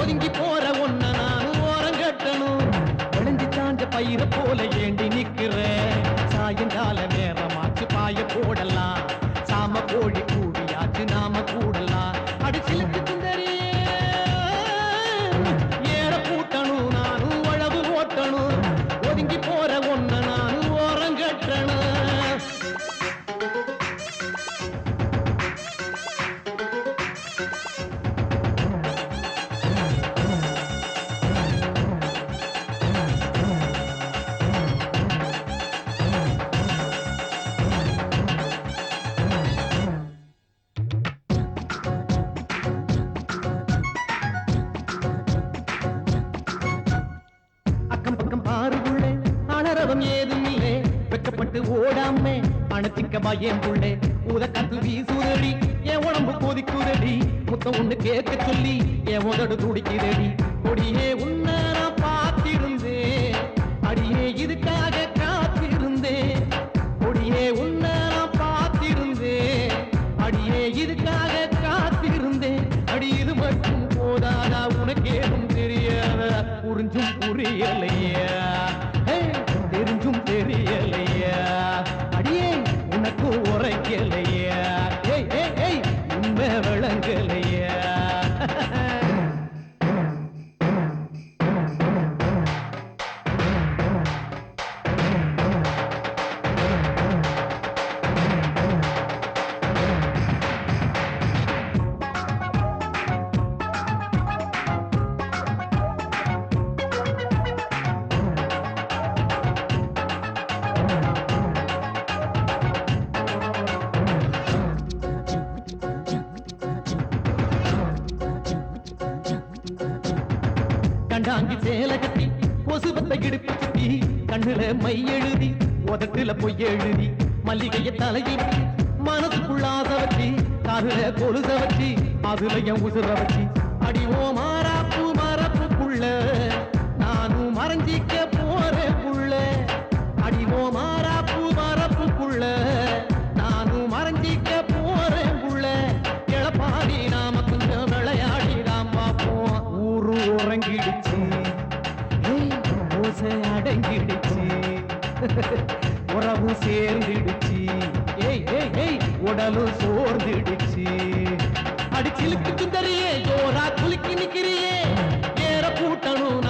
ஒதுங்கி போற ஒன்ன ஓரம் கட்டணும். விளைஞ்சி சாஞ்ச பயிர போல ஏண்டி நிக்கிறேன் சாயங்கால நேரமாச்சு பாய போடலாம். சாம கோழி கஷ்டப்பட்டு ஓடாம அணத்திக்க என் புள்ளே. ஊத கத்து வீசுதடி என் உடம்பு கொதிக்குதடி முத்தம் ஒண்ணு கேட்க சொல்லி என் உதடு துடிக்குதடி. கொடியே உன்னை நான் பார்த்திருந்தேன். அடியே இதுக்காக காத்திருந்தேன். கொடியே உன்னை நான் பார்த்திருந்தேன். அடியே இதுக்காக காத்திருந்தேன். அடி இது மட்டும் போதாதா? உனக்கேதும் தெரியாத? புரிஞ்சும் புரியலையா. கண்டாங்கி சேல கட்டி கொசுபத்தை இடுப்பு சுத்தி கண்ணுல மை எழுதி உதட்டுல பொய் எழுதி மல்லிகைய தலையில் மனசுக்குள்ள ஆசை வச்சு காதுல கொலுச வச்சு அதுல என் உசுர வச்சு. அடி ஓ மாறாப்பு மரப்புக்குள்ள உறவு சேர்ந்துடுச்சு. ஏய் ஏய் ஏய். உடலும் சோர்ந்துடுச்சு. அடிச்சிலுக்கு சுந்தரியே ஜோரா குலுக்கி நிக்கிறியே. ஏற பூட்டணும்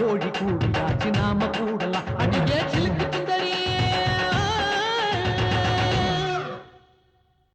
കോഴിക്കൂടിലാച്ചി രാജിനാമ കൂടല.